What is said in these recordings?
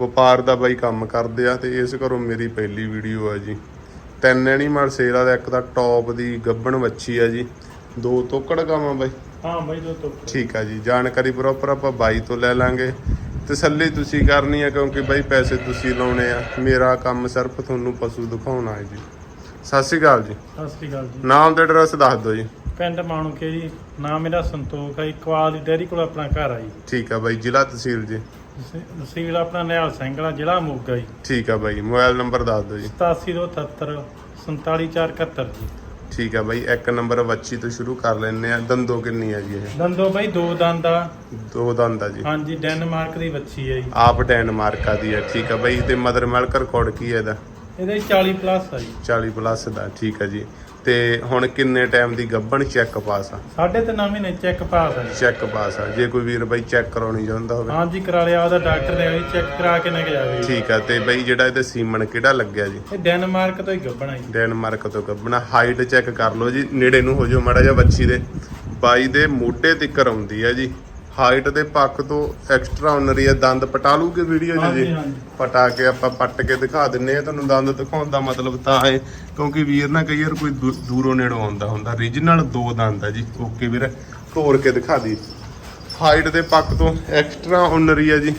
ਵਪਾਰ ਦਾ ਬਾਈ ਕੰਮ ਕਰਦੇ ਆ ਤੇ ਇਸ ਘਰੋਂ ਮੇਰੀ ਪਹਿਲੀ ਵੀਡੀਓ ਆ ਜੀ। ਤਿੰਨ ਐਨੀਮਲ ਸੇਲ ਆ ਤੇ ਇੱਕ ਤਾਂ ਟੌਪ ਦੀ ਗੱਬਣ ਵੱਛੀ ਆ ਜੀ। ਦੋ ਤੋਕੜ ਗਾਵਾਂ ਬਾਈ। ਹਾਂ ਬਾਈ ਦੋ ਤੋਂ ਠੀਕ ਆ ਜੀ ਜਾਣਕਾਰੀ ਪ੍ਰੋਪਰ ਆਪਾਂ ਬਾਈ ਤੋਂ ਲੈ ਲਾਂਗੇ। ਤਸੱਲੀ ਤੁਸੀਂ ਕਰਨੀ ਆ ਕਿਉਂਕਿ ਬਾਈ ਪੈਸੇ ਤੁਸੀਂ ਲਾਉਣੇ ਆ। ਮੇਰਾ ਕੰਮ ਸਿਰਫ ਤੁਹਾਨੂੰ ਪਸ਼ੂ ਦਿਖਾਉਣਾ ਹੈ ਜੀ। ਸਤਿ ਸ਼੍ਰੀ ਅਕਾਲ ਜੀ। ਸਤਿ ਸ੍ਰੀ ਅਕਾਲ ਜੀ। ਨਾਮ ਤੇ ਐਡਰੈਸ ਦੱਸ ਦਿਓ ਜੀ। ਪਿੰਡ ਮਾਣੂਕੇ ਜੀ। ਨਾਮ ਮੇਰਾ ਸੰਤੋਖ ਹੈ ਇਕਵਾਲ ਦੀ ਡੈਰੀ ਕੋਲ ਆਪਣਾ ਘਰ ਆ ਜੀ। ਠੀਕ ਆ ਬਾਈ ਜ਼ਿਲ੍ਹਾ ਤਹਿਸੀਲ ਜੀ। ਤਹਿਸੀਲ ਆਪਣਾ ਨਿਹਾਲ ਸਿੰਘ ਵਾਲਾ ਜ਼ਿਲ੍ਹਾ ਮੋਗਾ ਜੀ। ਠੀਕ ਆ ਬਾਈ ਮੋਬਾਈਲ ਨੰਬਰ ਦੱਸ ਦਿਓ ਜੀ। 8778 47471 ਜੀ ਠੀਕ ਆ ਬਾਈ ਇੱਕ ਨੰਬਰ ਵੱਛੀ ਤੋਂ ਸ਼ੁਰੂ ਕਰ ਲੈਣੇ ਆ। ਦੰਦੋ ਕਿੰਨੀ ਆ ਜੀ ਇਹ? ਦੰਦੋ ਬਾਈ ਦੋ ਦੰਦ ਆ। ਦੋ ਦੰਦ ਆ ਜੀ। ਹਾਂਜੀ ਡੈਨਮਾਰਕ ਦੀ ਵੱਛੀ ਹੈ ਜੀ। ਆਪ ਡੈਨਮਾਰਕਾ ਦੀ ਹੈ ਠੀਕ ਆ ਬਾਈ। ਤੇ ਮਦਰ ਮਿਲਕ ਰਿਕਾਰਡ ਕੀ ਹੈ ਇਹਦਾ? ਇਹਦੇ 40 ਪਲੱਸ ਆ ਜੀ। 40 ਪਲੱਸ ਦਾ ਠੀਕ ਆ ਜੀ। ਤੇ ਹੁਣ ਕਿੰਨੇ ਟਾਈਮ ਦੀ ਗੱਬਣ ਚੈੱਕ ਪਾਸ ਆ? ਸਾਢੇ ਤਿੰਨ ਮਹੀਨੇ ਚੈੱਕ ਪਾਸ ਆ ਜੀ। ਚੈੱਕ ਪਾਸ ਆ। ਜੇ ਕੋਈ ਵੀਰ ਬਾਈ ਚੈੱਕ ਕਰਾਉਣੀ ਚਾਹੁੰਦਾ ਹੋਵੇ। ਹਾਂਜੀ ਕਰਾ ਲਿਆ ਉਹਦਾ ਡਾਕਟਰ ਨੇ ਵੀ ਚੈੱਕ ਕਰਾ ਕੇ ਕੇ ਜਾਵੇ ਜੀ। ਠੀਕ ਆ ਤੇ ਬਾਈ ਜਿਹੜਾ ਇਹਦੇ ਸੀਮਨ ਕਿਹੜਾ ਲੱਗਿਆ ਜੀ? ਇਹ ਡੈਨਮਾਰਕ ਤੋਂ ਹੀ ਗੱਬਣਾ ਜੀ। ਡੈਨਮਾਰਕ ਤੋਂ ਗੱਬਣਾ ਹਾਈਟ ਚੈੱਕ ਕਰ ਲਓ ਜੀ ਨੇੜੇ ਨੂੰ ਹੋ ਜਾਓ ਮਾੜਾ ਜਿਹਾ ਬੱਚੀ ਦੇ। ਬਾਈ ਦੇ ਮੋਢੇ ਤੱਕ ਆਉਂਦੀ ਆ ਜੀ। ਹਾਈਟ ਦੇ ਪੱਖ ਤੋਂ ਐਕਸਟਰਾ ਆਨਰੀ ਆ ਦੰਦ ਪਟਾ ਲੂਗੇ ਵੀਡੀਓ 'ਚ ਜੀ? ਪਟਾ ਕੇ ਆਪਾਂ ਪੱਟ ਕੇ ਦਿਖਾ ਦਿੰਨੇ ਆ ਤੁਹਾਨੂੰ ਦੰਦ ਦਿਖਾਉਣ ਦਾ ਮਤਲਬ ਤਾਂ ਹੈ ਕਿਉਂਕਿ ਵੀਰ ਨਾ ਕਈ ਵਾਰ ਕੋਈ ਦੂਰੋਂ ਨੇੜੋਂ ਆਉਂਦਾ ਹੁੰਦਾ ਰੀਜਨਲ ਦੋ ਦੰਦ ਆ ਜੀ। ਓਕੇ ਵੀਰ ਤੋੜ ਕੇ ਦਿਖਾ ਦੀ। ਹਾਈਟ ਦੇ ਪੱਖ ਤੋਂ ਐਕਸਟਰਾ ਆਨਰੀ ਆ ਜੀ।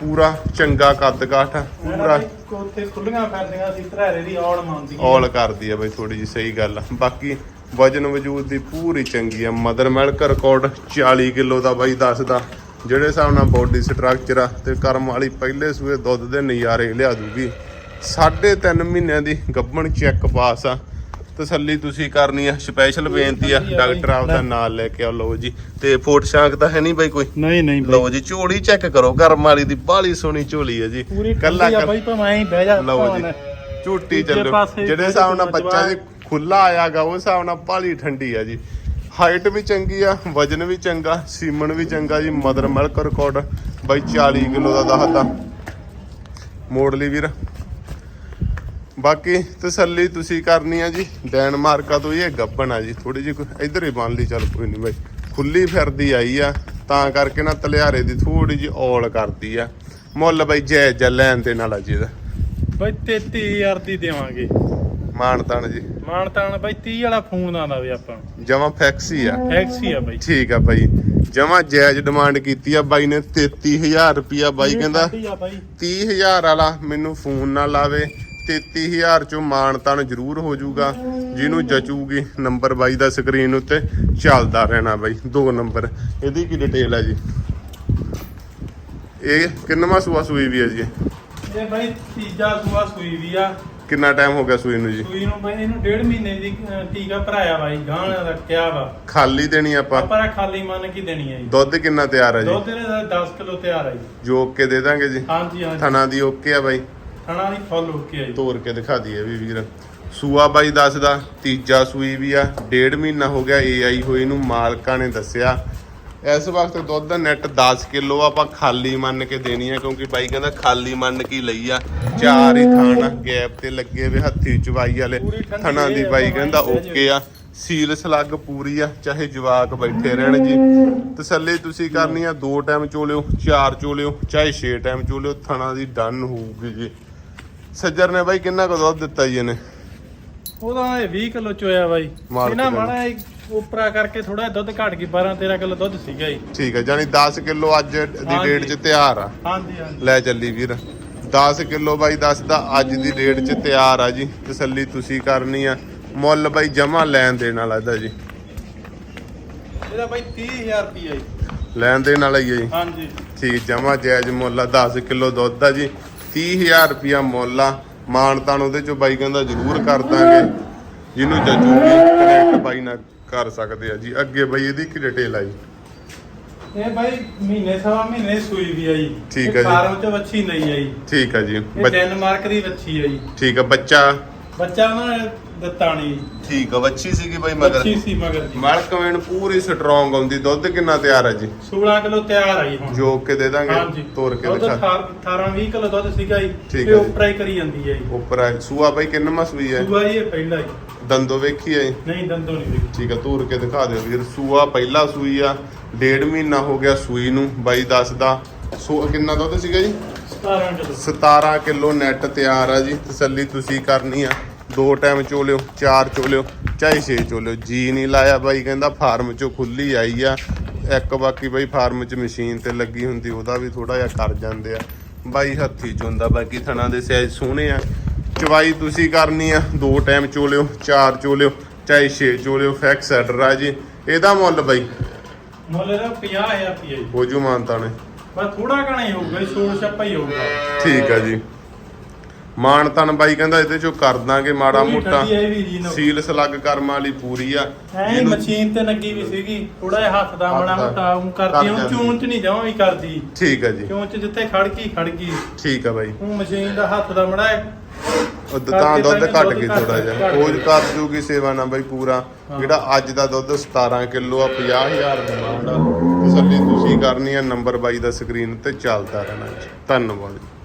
ਪੂਰਾ ਚੰਗਾ ਕੱਦ ਕਾਠ ਪੂਰਾ ਕੋਥੇ ਖੁੱਲੀਆਂ ਫਿਰਦੀਆਂ ਸੀ ਧਰਾਰੇ ਦੀ ਔੜ ਮੰਨਦੀ ਔਲ ਕਰਦੀ ਆ ਬਈ ਥੋੜੀ ਜੀ ਸਹੀ ਗੱਲ ਆ। ਬਾਕੀ ਵਜਨ ਵਜੂਦ ਦੀ ਪੂਰੀ ਚੰਗੀ ਆ। ਮਦਰ ਮਿਲਕ ਰਿਕਾਰਡ 40 ਕਿਲੋ ਦਾ ਬਾਈ ਦੱਸਦਾ। ਜਿਹੜੇ ਹਿਸਾਬ ਨਾਲ ਬੋਡੀ ਸਟਰਕਚਰ ਆ ਤੇ ਕਰਮ ਵਾਲੀ ਪਹਿਲੇ ਸੂਏ ਦੁੱਧ ਦੇ ਨਜ਼ਾਰੇ ਲਿਆ ਦੂਗੀ। ਸਾਢੇ ਤਿੰਨ ਮਹੀਨਿਆਂ ਦੀ ਗੱਭਣ ਚੈੱਕ ਪਾਸ ਆ। ਤਸੱਲੀ ਤੁਸੀਂ ਕਰਨੀ ਆ। ਸਪੈਸ਼ਲ ਬੇਨਤੀ ਆ। ਡਾਕਟਰ ਆਪਦਾ ਨਾਲ ਲੈ ਕੇ ਆਓ। ਲਓ ਜੀ। ਤੇ ਫੋਟ ਸ਼ਾਂਕ ਤਾਂ ਹੈ ਨਹੀਂ ਬਾਈ ਕੋਈ? ਨਹੀਂ ਨਹੀਂ ਲਓ ਜੀ ਝੋਲੀ ਚੈੱਕ ਕਰੋ। ਕਰਮ ਵਾਲੀ ਦੀ ਬਾਲੀ ਸੋਹਣੀ ਝੋਲੀ ਆ ਜੀ। ਕੱਲਾ ਬਾਈ ਭਾਵੇਂ ਐਂ ਬਹਿ ਜਾ ਲਓ ਜੀ। ਝੂਟੀ ਚੱਲੋ। ਜਿਹੜੇ ਹਿਸਾਬ ਨਾਲ ਬੱਚਾ ਜੀ ਖੁੱਲਾ ਆਇਆਗਾ ਉਸ ਹਿਸਾਬ ਨਾਲ ਭਾਲੀ ਠੰਡੀ ਆ ਜੀ। ਹਾਈਟ ਵੀ ਚੰਗੀ ਆ, ਵਜਨ ਵੀ ਚੰਗਾ, ਸੀਮਨ ਵੀ ਚੰਗਾ ਜੀ, ਮਦਰ ਮਿਲਕ ਰਿਕਾਰਡ ਬਾਈ 40 ਕਿਲੋ ਦਾ ਦੱਸਦਾ ਮੋੜ ਲਈ ਵੀਰ। ਬਾਕੀ ਤਸੱਲੀ ਤੁਸੀਂ ਕਰਨੀ ਆ ਜੀ, ਡੈਨਮਾਰਕਾ ਤੋਂ ਇਹ ਗੱਬਣ ਆ ਜੀ ਥੋੜੀ ਜਿਹੀ ਕੋਈ ਇੱਧਰ ਹੀ ਬੰਨ ਲਈ, ਚੱਲ ਕੋਈ ਨਹੀਂ ਬਾਈ। ਖੁੱਲੀ ਫਿਰਦੀ ਆਈ ਆ, ਤਾਂ ਕਰਕੇ ਨਾ ਤਲਿਆਰੇ ਦੀ ਥੋੜੀ ਜਿਹੀ ਔਲ ਕਰਦੀ ਆ। ਮੁੱਲ ਬਾਈ ਜੈ ਜੈ ਲੈਣ ਦੇ ਨਾਲ ਆ ਜੀ ਇਹਦਾ। ਬਾਈ 33000 ਦੀ ਦੇਵਾਂਗੇ। ਮਾਨ ਤਾਨ ਜੀ। ਮਾਨ ਤਾਨ ਬਾਈ 30 ਵਾਲਾ ਫੋਨ ਆਉਂਦਾ ਵੀ ਆਪਾਂ। ਨੂੰ ਜਮਾ ਫੈਕਸੀ ਆ। ਟੈਕਸੀ ਆ ਬਾਈ। ਠੀਕ ਆ ਬਾਈ। ਜਮਾ ਜਾਇਜ਼ ਡਿਮਾਂਡ ਕੀਤੀ ਆ। ਬਾਈ ਨੇ 33000 ਰੁਪਿਆ ਬਾਈ ਕਹਿੰਦਾ। ਸਾਡੀ ਆ ਬਾਈ। 30000 ਵਾਲਾ ਮੈਨੂੰ ਫੋਨ ਨਾ ਲਾਵੇ। 33000 ਚੋਂ ਮਾਨ ਤਾਨ ਜ਼ਰੂਰ ਹੋ ਜਾਊਗਾ। ਜਿਹਨੂੰ ਜਚੂਗੀ ਨੰਬਰ ਬਾਈ ਦਾ ਸਕਰੀਨ ਉੱਤੇ। ਚੱਲਦਾ ਰਹਿਣਾ ਬਾਈ। ਦੋ ਨੰਬਰ। ਇਹਦੀ ਕੀ ਡਿਟੇਲ ਹੈ ਜੀ? ਇਹ ਕਿੰਨਵਾਂ ਸੂਆ ਸੂਈ ਵੀ ਹੈ ਜੀ? ਇਹ ਬਾਈ ਤੀਜਾ ਸੂਆ ਸੂਈ ਵੀ ਆ। ਕਿੰਨਾ ਟਾਈਮ ਹੋ ਗਿਆ ਸੂਈ ਨੂੰ ਜੀ? ਸੂਈ ਨੂੰ ਬਾਈ ਇਹਨੂੰ ਡੇਢ ਮਹੀਨੇ ਦੀ ਅਹ, ਟੀਕਾ ਭਰਾਇਆ ਬਾਈ ਗਾਂ ਰੱਖਿਆ ਵਾ। ਖਾਲੀ ਦੇਣੀ ਆਪਾਂ? ਆਪਾਂ ਖਾਲੀ ਮੰਨ ਕੇ ਦੇਣੀ ਆ ਜੀ। ਦੁੱਧ ਕਿੰਨਾ ਤਿਆਰ ਹੈ ਜੀ? ਦੁੱਧ ਇਹਦਾ 10 ਕਿਲੋ ਤਿਆਰ ਆ ਜੀ। ਜੋਕ ਕੇ ਦੇ ਦਾਂਗੇ ਜੀ। ਹਾਂਜੀ ਹਾਂਜੀ। ਥਣਾ ਦੀ ਓਕੇ ਆ ਬਾਈ। ਥਣਾ ਦੀ ਫੁੱਲ ਓਕੇ ਆ ਜੀ। ਤੋੜ ਕੇ ਦਿਖਾ ਦਈਏ ਵੀ ਵੀਰ। ਸੂਆ ਬਾਈ ਦੱਸਦਾ ਤੀਜਾ ਸੂਈ ਵੀ ਆ ਡੇਢ ਮਹੀਨਾ ਹੋ ਗਿਆ ਏਆਈ ਹੋਈ ਨੂੰ ਮਾਲਕਾਂ ਨੇ ਦੱਸਿਆ। ਇਸ ਵਕਤ ਦੁੱਧ ਦਾ ਨੈਟ 10 ਕਿਲੋ ਆਪਾਂ ਖਾਲੀ ਮੰਨ ਕੇ ਦੇਣੀ ਆ ਕਿਉਂਕਿ ਬਾਈ ਕਹਿੰਦਾ ਖਾਲੀ ਮੰਨ ਕੇ ਲਈ ਆ। ਚਾਰ ਹੀ ਥਾਣਾ ਗੈਪ ਤੇ ਲੱਗੇ ਵੇ ਹੱਥੀ ਚਵਾਈ ਵਾਲੇ ਥਣਾ ਦੀ ਬਾਈ ਕਹਿੰਦਾ ਓਕੇ ਆ। ਸੀਲ ਸਲੱਗ ਪੂਰੀ ਆ ਚਾਹੇ ਜਵਾਕ ਬੈਠੇ ਰਹਿਣ ਜੀ। ਤਸੱਲੀ ਤੁਸੀਂ ਕਰਨੀ ਆ ਦੋ ਟਾਈਮ ਚੋਲਿਓ ਚਾਰ ਚੋਲਿਓ ਚਾਹੇ ਛੇ ਟਾਈਮ ਚੋਲਿਓ ਥਣਾ ਦੀ ਡਨ ਹੋਊਗੀ ਜੀ। ਸੱਜਰ ਨੇ ਬਾਈ ਕਿੰਨਾ ਕੁ ਦੁੱਧ ਦਿੱਤਾ ਜੀ ਇਹਨੇ? ਉਹਦਾ ਇਹ 20 ਕਿਲੋ ਚੋਇਆ ਬਾਈ। ਇਹਨਾਂ। ਮਾੜਾ ਉਪਰਾ ਕਰਕੇ ਥੋੜਾ ਦੁੱਧ ਘਟ ਗਈ 12 13 ਕਿਲੋ ਦੁੱਧ ਸੀਗਾ ਜੀ। ਠੀਕ ਹੈ ਜਾਨੀ 10 ਕਿਲੋ ਅੱਜ ਦੀ ਹਾਂਜੀ। ਡੇਟ 'ਚ ਤਿਆਰ ਆ। ਹਾਂਜੀ ਹਾਂਜੀ। ਲੈ ਚੱਲੀ ਵੀਰ। 10 ਕਿਲੋ ਬਾਈ ਦੱਸਦਾ ਅੱਜ ਦੀ ਡੇਟ 'ਚ ਤਿਆਰ ਆ ਜੀ। ਤਸੱਲੀ ਤੁਸੀਂ ਕਰਨੀ ਆ। ਮੁੱਲ ਬਾਈ ਜਮਾ ਲੈਣ ਦੇਣ ਵਾਲਾ ਇਹਦਾ ਜੀ। ਇਹਦਾ ਬਾਈ 30000 ਰੁਪਈਆ ਜੀ। ਲੈਣ ਦੇਣ ਵਾਲਾ ਹੀ ਹੈ ਜੀ। ਹਾਂਜੀ। ਠੀਕ ਜਮਾ ਜਾਇਜ਼ ਮੁੱਲ ਆ 10 ਕਿਲੋ ਦੁੱਧ ਆ ਜੀ। 30000 ਰੁਪਿਆ ਮੁੱਲ ਆ। ਮਾਣ ਤਾਣ ਉਹਦੇ ਚੋਂ ਬਾਈ ਕਹਿੰਦਾ ਜ਼ਰੂਰ ਕਰ ਦਾਂਗੇ। ਜਿਹਨੂੰ ਜੱਜੂਗੀ ਕਨੈਕਟ ਬਾਈ ਨਾਲ ਕਰ ਸਕਦੇ ਆ ਜੀ। ਅੱਗੇ ਬਾਈ ਇਹਦੀ ਕੀ ਡਿਟੇਲ ਆ ਜੀ ਇਹ ਬਾਈ ਮਹੀਨੇ ਸਵਾ ਮਹੀਨੇ ਸੂਈ ਵੀ ਆ ਜੀ ਠੀਕ ਹੈ ਜੀ। ਫਾਰਮ ਚ ਵੱਛੀ ਨਹੀਂ ਆ ਜੀ ਠੀਕ ਆ ਜੀ। ਇਹ ਡੈਨਮਾਰਕ ਦੀ ਵੱਛੀ ਆ ਜੀ ਠੀਕ ਆ ਬੱਚਾ ਬੱਚਾ ਨੇ ਦਿੱਤਾ ਨਹੀਂ ਠੀਕ ਆ ਵੱਛੀ ਸੀਗੀ ਬਾਈ ਮਗਰ। ਬੱਚੀ ਸੀ ਮਗਰ ਜੀ। ਮਲਕਵੇਣ ਪੂਰੀ ਸਟਰੋਂਗ ਆਉਂਦੀ ਦੁੱਧ ਕਿੰਨਾ ਤਿਆਰ ਹੈ ਜੀ? 16 ਕਿਲੋ ਤਿਆਰ ਆਈ ਹੁਣ। ਜੋ ਕੇ ਦੇ ਦਾਂਗੇ ਹਾਂਜੀ। ਤੋੜ ਕੇ ਦੁੱਧ ਦਿਖਾ। 18 20 ਕਿਲੋ ਦੁੱਧ ਸੀਗਾ ਜੀ। ਠੀਕ ਤੇ ਹੈ ਜੀ। ਉੱਪਰ ਹੀ ਕਰੀ ਜਾਂਦੀ ਹੈ ਜੀ। ਉੱਪਰ ਹੈ ਸੂਆ ਬਾਈ ਕਿੰਨਾ ਮਸਵੀ ਹੈ ਸੂਆ ਜੀ ਇਹ ਪਹਿਲਾ ਹੀ ਦੰਦੋ ਵੇਖੀ ਹੈ ਨਹੀਂ ਦੰਦੋਂ ਨਹੀਂ ਦੇਖੀ ਠੀਕ ਆ ਤੋੜ ਕੇ ਦਿਖਾ ਦਿਓ ਵੀਰ ਸੂਆ ਪਹਿਲਾ ਸੂਈ ਆ। ਡੇਢ ਮਹੀਨਾ ਹੋ ਗਿਆ ਸੂਈ ਨੂੰ ਬਾਈ ਦੱਸਦਾ। ਸੋ ਕਿੰਨਾ ਦੁੱਧ ਸੀਗਾ ਜੀ? 17 ਕਿਲੋ 17 ਕਿਲੋ ਨੈਟ ਤਿਆਰ ਆ ਜੀ ਤਸੱਲੀ ਤੁਸੀਂ ਕਰਨੀ ਆ। ਦੋ ਟਾਈਮ ਚੋਲਿਓ ਚਾਰ ਚੋਲਿਓ ਚਾਹੇ ਛੇ ਚੋਲਿਓ। ਜੀ ਨਹੀਂ ਲਾਇਆ ਬਾਈ ਕਹਿੰਦਾ ਫਾਰਮ ਚੋਂ ਖੁੱਲੀ ਆਈ ਆ। ਇੱਕ ਬਾਕੀ ਬਾਈ ਫਾਰਮ 'ਚ ਮਸ਼ੀਨ ਤੇ ਲੱਗੀ ਹੁੰਦੀ ਉਹਦਾ ਵੀ ਥੋੜਾ ਜਿਹਾ ਕਰ ਜਾਂਦੇ ਆ। ਬਾਈ ਹੱਥੀ ਚੋਂਦਾ ਬਾਕੀ ਥਣਾ ਦੇ ਸਾਈਜ਼ ਸੋਹਣੇ ਆ। ਚਵਾਈ ਤੁਸੀਂ ਕਰਨੀ ਆ ਦੋ ਟਾਈਮ ਚੋਲਿਓ ਚਾਰ ਚੋਲਿਓ ਚਾਹੇ ਛੇ ਚੋਲਿਓ ਫੈਕਸ ਐਡਰ ਆ ਜੀ। ਇਹਦਾ ਮੁੱਲ ਬਾਈ? ਮੁੱਲ ਇਹਦਾ 50000 ਰੁਪਏ ਹੋ ਜੂ। ਮਾਨਤਾ ਨੇ। ਬਸ ਥੋੜਾ ਘਣਾ ਹੀ ਹੋਊਗਾ 16 ਛੱਪਾ ਹੀ ਹੋਊਗਾ। ਠੀਕ ਆ ਜੀ। ਮਾਨ ਤਨ ਬਾਈ ਕਹਿੰਦਾ ਇਹਦੇ ਚੋਂ ਕਰ ਦਾਂਗੇ ਮਾੜਾ ਪੂਰੀ ਮੋਟਾ। ਠੰਡੀ ਇਹ ਵੀ ਜੀ ਨੂੰ ਸੀਲ ਸਲੱਗ ਕਰਮਾਂ ਵਾਲੀ ਪੂਰੀ ਆ। ਐ ਇਹਨੂੰ- ਮਸ਼ੀਨ ਤੇ ਲੱਗੀ ਵੀ ਸੀਗੀ ਥੋੜਾ ਜਿਹਾ ਹੱਥ ਦਾ ਮਾੜਾ ਹੱਥ ਦਾ। ਮੋਟਾ ਉਹ ਕਰਦੀ ਕਰ ਉਹ ਜਾਂਦੀ। ਚੂਨ ਚ ਨਹੀਂ ਜਮਾਂ ਵੀ ਕਰਦੀ। ਠੀਕ ਆ ਜੀ। ਚੂਨ ਚ ਜਿੱਥੇ ਖੜ ਗਈ ਖੜ ਗਈ। ਠੀਕ ਆ ਬਾਈ। ਉਹ ਮਸ਼ੀਨ ਦਾ ਹੱਥ ਦਾ ਮੜਾ ਉਹ ਤਾਂ ਕਰਕੇ ਦੁੱਧ ਤਾਂ ਘਟ ਦੁੱਧ ਗਈ ਘੱਟ ਥੋੜਾ ਜਿਹਾ। ਘੱਟ ਖੋਜ ਗਈ। ਕਰ ਜੂਗੀ ਸੇਵਾ ਨਾ ਬਾਈ ਪੂਰਾ। ਹਾਂ। ਜਿਹੜਾ ਅੱਜ ਦਾ ਦੁੱਧ 17 ਕਿਲੋ ਆ 50000 ਡਿਮਾਂਡ ਆ। ਤਸੱਲੀ ਤੁਸੀਂ ਕਰਨੀ ਆ ਨੰਬਰ ਬਾਈ ਦਾ ਸਕਰੀਨ ਤੇ ਚੱਲਦਾ ਰਹਿਣਾ ਜੀ। ਧੰਨਵਾਦ ਜੀ।